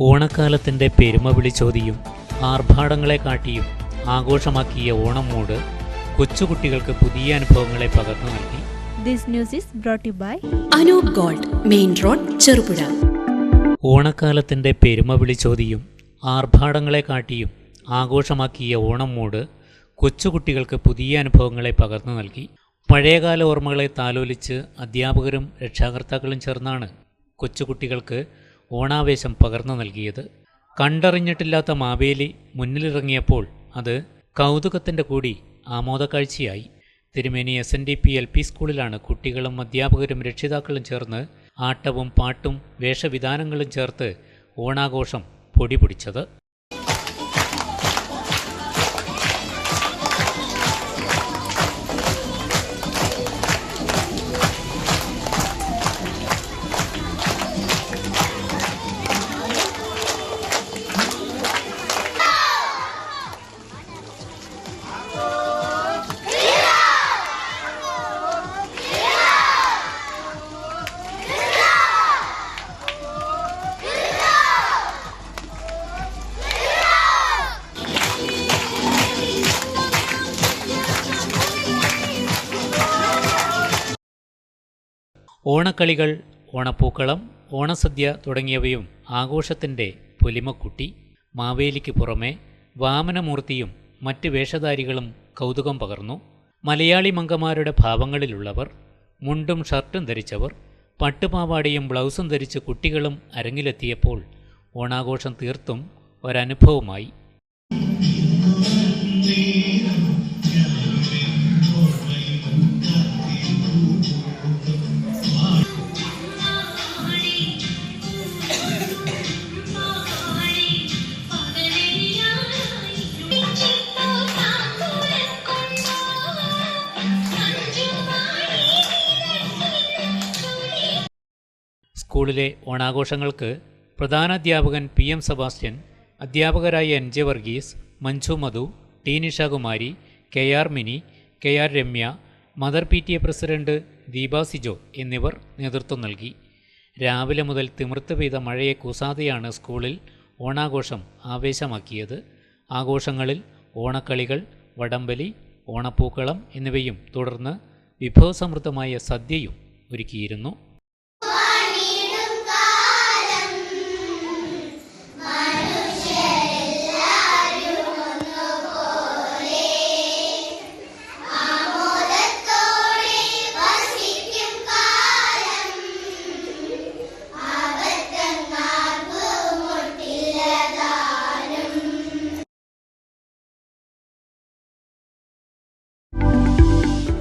ഓണക്കാലത്തിന്റെ പെരുമ വിളിച്ചോതിയും ആർഭാടങ്ങളെ കാട്ടിയും ആഘോഷമാക്കിയ ഓണം മൂട് കൊച്ചുകുട്ടികൾക്ക് പുതിയ അനുഭവങ്ങളെ പകർന്നു നൽകി. This news is brought by you by Anoop gold main road Cherupuzha. ഓണക്കാലത്തിന്റെ പെരുമ വിളിച്ചോതിയും ആർഭാടങ്ങളെ കാട്ടിയും ആഘോഷമാക്കിയ ഓണം മൂട് കൊച്ചുകുട്ടികൾക്ക് പുതിയ അനുഭവങ്ങളെ പകർന്നു നൽകി. പഴയകാല ഓർമ്മകളെ താലോലിച്ച് അധ്യാപകരും രക്ഷാകർത്താക്കളും ചേർന്നാണ് കൊച്ചുകുട്ടികൾക്ക് ഓണാവേശം പകർന്നു നൽകിയത്. കണ്ടറിഞ്ഞിട്ടില്ലാത്ത മാവേലി മുന്നിലിറങ്ങിയപ്പോൾ അത് കൗതുകത്തിന്റെ കൂടി ആമോദക്കാഴ്ചയായി Thirumeni S N D P L P സ്കൂളിലാണ് കുട്ടികളും അധ്യാപകരും രക്ഷിതാക്കളും ചേർന്ന് ആട്ടവും പാട്ടും വേഷവിധാനങ്ങളും ചേർത്ത് ഓണാഘോഷം പൊടിപൊടിച്ചത് ഓണക്കളികൾ ഓണപ്പൂക്കളം ഓണസദ്യ തുടങ്ങിയവയും ആഘോഷത്തിന്റെ പുലിമക്കുട്ടി മാവേലിക്ക് പുറമെ വാമനമൂർത്തിയും മറ്റ് വേഷധാരികളും കൗതുകം പകർന്നു. മലയാളി മങ്കമാരുടെ ഭാവങ്ങളിലുള്ളവർ മുണ്ടും ഷർട്ടും ധരിച്ചവർ പട്ടുപാവാടിയും ബ്ലൗസും ധരിച്ച് കുട്ടികളും അരങ്ങിലെത്തിയപ്പോൾ ഓണാഘോഷം തീർത്തും ഒരനുഭവമായി. സ്കൂളിലെ ഓണാഘോഷങ്ങൾക്ക് പ്രധാനാധ്യാപകൻ പി എം സെബാസ്റ്റ്യൻ അധ്യാപകരായ N J Varghese Manju Madhu T Nishakumari K R Mini K R Ramya mother P T A president Deepa Sijo എന്നിവർ നേതൃത്വം നൽകി. രാവിലെ മുതൽ തിമിർത്ത് പെയ്ത മഴയെ കൂസാതെയാണ് സ്കൂളിൽ ഓണാഘോഷം ആവേശമാക്കിയത്. ആഘോഷങ്ങളിൽ ഓണക്കളികൾ വടംവലി ഓണപ്പൂക്കളം എന്നിവയും തുടർന്ന് വിഭവസമൃദ്ധമായ സദ്യയും ഒരുക്കിയിരുന്നു.